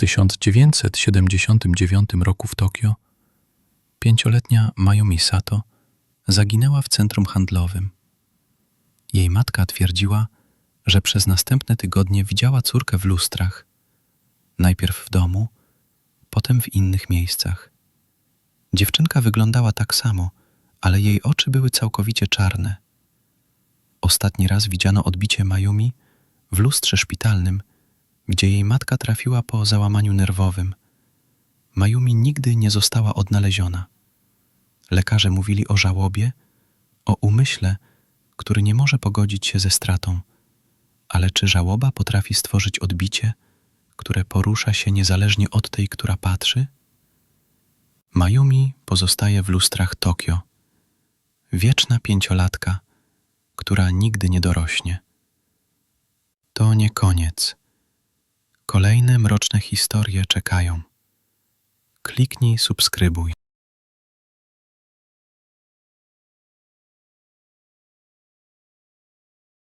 1979 roku w Tokio pięcioletnia Mayumi Sato zaginęła w centrum handlowym. Jej matka twierdziła, że przez następne tygodnie widziała córkę w lustrach, najpierw w domu, potem w innych miejscach. Dziewczynka wyglądała tak samo, ale jej oczy były całkowicie czarne. Ostatni raz widziano odbicie Mayumi w lustrze szpitalnym, gdzie jej matka trafiła po załamaniu nerwowym. Mayumi nigdy nie została odnaleziona. Lekarze mówili o żałobie, o umyśle, który nie może pogodzić się ze stratą. Ale czy żałoba potrafi stworzyć odbicie, które porusza się niezależnie od tej, która patrzy? Mayumi pozostaje w lustrach Tokio. Wieczna pięciolatka, która nigdy nie dorośnie. To nie koniec. Kolejne mroczne historie czekają. Kliknij subskrybuj.